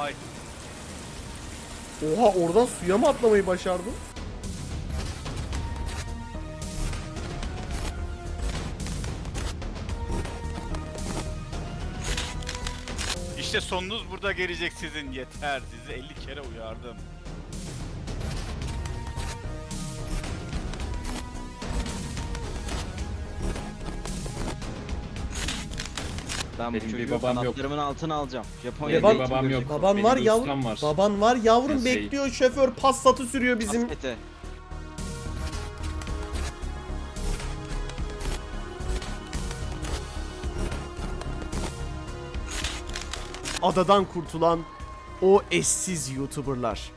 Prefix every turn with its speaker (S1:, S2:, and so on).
S1: Ay. Oha oradan suya mı atlamayı başardın?
S2: İşte sonunuz burada gelecek sizin yeter. Sizi 50 kere uyardım.
S3: Ben bu
S4: Benim bir
S3: çocuğu
S4: babam yok.
S3: kanatlarımın altına alacağım. Japonya'ya
S1: Baban-
S4: babam yok.
S1: Baban
S4: Benim
S1: var
S4: bir
S1: yavrum.
S4: ustam var.
S1: Baban var yavrum
S4: Nasıl?
S1: bekliyor şoför Passat'ı sürüyor bizim.
S3: Bizim...
S1: Adadan kurtulan o eşsiz YouTuber'lar.